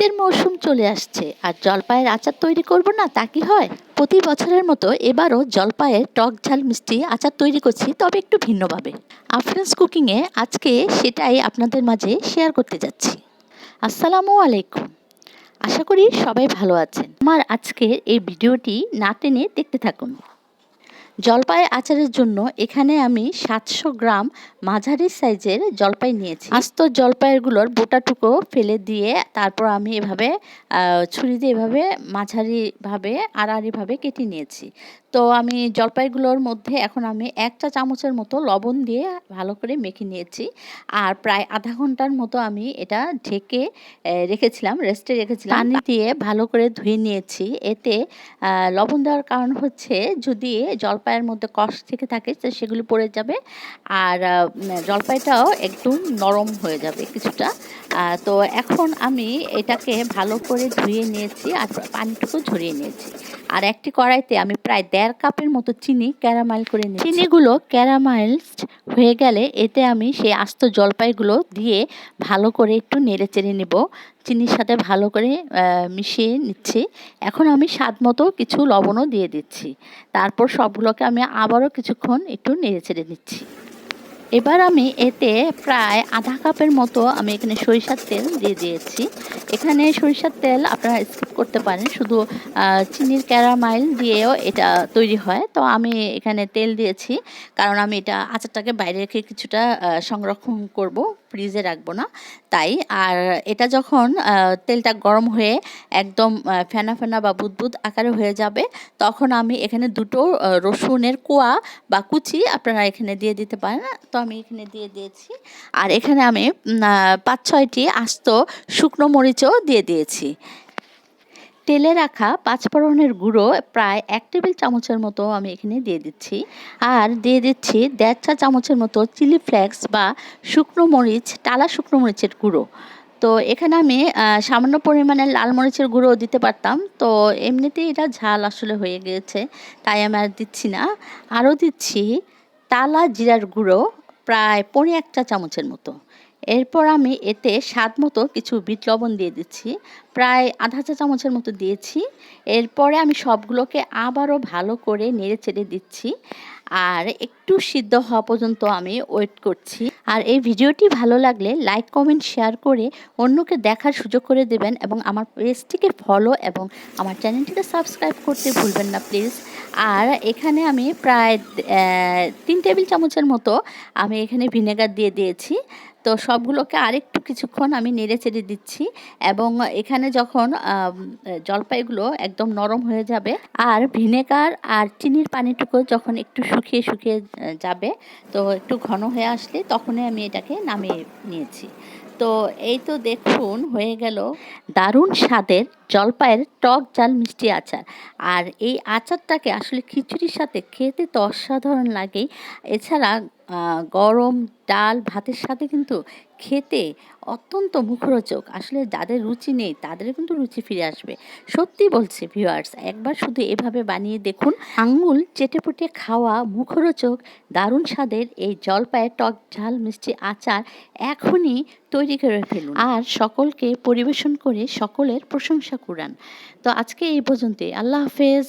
শীতের মৌসুম চলে আসছে, আর জলপাইয়ের আচার তৈরি করব না তা কি হয়? প্রতি বছরের মতো এবারও জলপাইয়ের টক ঝাল মিষ্টি আচার তৈরি করছি, তবে একটু ভিন্নভাবে। আফ্রেন্স কুকিংয়ে আজকে সেটাই আপনাদের মাঝে শেয়ার করতে যাচ্ছি। আসসালামু আলাইকুম। আশা করি সবাই ভালো আছেন। আমার আজকের এই ভিডিওটি না টেনে দেখতে থাকুন। জলপাই আচারের জন্য এখানে আমি সাতশো গ্রাম মাঝারি সাইজের জলপাই নিয়েছি। আস্ত জলপাইগুলোর বোটাটুকো ফেলে দিয়ে তারপর আমি এভাবে ছুরি দিয়ে এভাবে মাঝারিভাবে, আড়াআড়িভাবে কেটে নিয়েছি। তো আমি জলপাইগুলোর মধ্যে এখন আমি একটা চামচের মতো লবণ দিয়ে ভালো করে মেখে নিয়েছি। আর প্রায় আধা ঘণ্টার মতো আমি এটা ঢেকে রেখেছিলাম রেস্টে রেখেছিলাম। পানি দিয়ে ভালো করে ধুয়ে নিয়েছি। এতে লবণ দেওয়ার কারণ হচ্ছে যদি জলপাইয়ের মধ্যে কষ থেকে থাকে তো সেগুলো পড়ে যাবে। আর জলপাইটাও একটু নরম হয়ে যাবে কিছুটা। তো এখন আমি এটাকে ভালো করে ধুয়ে নিয়েছি আর পানিটুকু ঝরিয়ে নিয়েছি। আর একটি কড়াইতে আমি প্রায় দেড় কাপের মতো চিনি ক্যারামাইল করে নিই চিনিগুলো ক্যারামাইল হয়ে গেলে এতে আমি সেই আস্ত জলপাইগুলো দিয়ে ভালো করে একটু নেড়ে চেড়ে নেব। চিনির সাথে ভালো করে মিশিয়ে নিচ্ছি। এখন আমি স্বাদ মতো কিছু লবণও দিয়ে দিচ্ছি। তারপর সবগুলোকে আমি আবারও কিছুক্ষণ একটু নেড়ে চেড়ে নিচ্ছি। এবার আমি এতে প্রায় আধা কাপের মতো আমি এখানে সরিষার তেল দিয়ে দিয়েছি। এখানে সরিষার তেল আপনারা স্কিপ করতে পারেন, শুধু চিনির ক্যারামাইল দিয়েও এটা তৈরি হয়। তো আমি এখানে তেল দিয়েছি, কারণ আমি এটা আচারটাকে বাইরে রেখে কিছুটা সংরক্ষণ করব। ফ্রিজে রাখব না। তাই আর এটা যখন তেলটা গরম হয়ে একদম ফেনা ফেনা বা বুদবুদ আকারে হয়ে যাবে, তখন আমি এখানে দুটো রসুনের কোয়া বা কুচি আপনারা এখানে দিয়ে দিতে পারেন। তো আমি এখানে দিয়ে দিয়েছি। আর এখানে আমি পাঁচ ছয়টি আস্ত শুকনো মরিচও দিয়ে দিয়েছি। তেলে রাখা পাঁচফোড়নের গুঁড়ো প্রায় এক টেবিল চামচের মতো আমি এখানে দিয়ে দিচ্ছি। আর দিয়ে দিচ্ছি দেড় চা চামচের মতো চিলি ফ্লেক্স বা শুকনো মরিচ, টালা শুকনো মরিচের গুঁড়ো। তো এখানে আমি সামান্য পরিমাণে লাল মরিচের গুঁড়ো দিতে পারতাম। তো এমনিতেই এটা ঝাল আসলে হয়ে গিয়েছে, তাই আমি আর দিচ্ছি না। আরও দিচ্ছি তালা জিরার গুঁড়ো প্রায় পনেরো এক চা চামচের মতো। এরপর আমি এতে স্বাদ মতো কিছু বিট লবণ দিয়ে দিচ্ছি, প্রায় আধা চা চামচের মতো দিয়েছি। এরপরে আমি সবগুলোকে আবারও ভালো করে নেড়ে চেড়ে দিচ্ছি। আর একটু সিদ্ধ হওয়া পর্যন্ত আমি ওয়েট করছি। আর এই ভিডিওটি ভালো লাগলে লাইক কমেন্ট শেয়ার করে অন্যকে দেখার সুযোগ করে দেবেন এবং আমার পেজটিকে ফলো এবং আমার চ্যানেলটিকে সাবস্ক্রাইব করতে ভুলবেন না প্লিজ আর এখানে আমি প্রায় তিন টেবিল চামচের মতো আমি এখানে ভিনেগার দিয়ে দিয়েছি। তো সবগুলোকে আরেকটু কিছুক্ষণ আমি নেড়ে চেড়ে দিচ্ছি এবং এখানে যখন জলপাইগুলো একদম নরম হয়ে যাবে, আর ভিনেগার আর চিনির পানিটুকু যখন একটু শুকিয়ে শুকিয়ে যাবে। তো একটু ঘন হয়ে আসলে তখনই আমি এটাকে নামিয়ে নিয়েছি। তো এই তো দেখুন, হয়ে গেল দারুণ স্বাদের জলপাইয়ের টক জাল মিষ্টি আচার। আর এই আচারটাকে আসলে খিচুড়ির সাথে খেতে তো অসাধারণ লাগেই। এছাড়া গরম ডাল, ভাতের সাথে কিন্তু খেতে অত্যন্ত মুখরোচক। আসলে যাদের রুচি নেই তাদের কিন্তু রুচি ফিরে আসবে। সত্যি বলছি ভিউয়ার্স একবার শুধু এভাবে বানিয়ে দেখুন। আঙ্গুল চেটে পুটে খাওয়া মুখরোচক, দারুণ স্বাদের এই জলপাইয়ের টক ঝাল মিষ্টি আচার এখনই তৈরি করে ফেলুন। আর সকলকে পরিবেশন করে সকলের প্রশংসা কুড়ান। তো আজকে এই পর্যন্তই। আল্লাহ হাফেজ।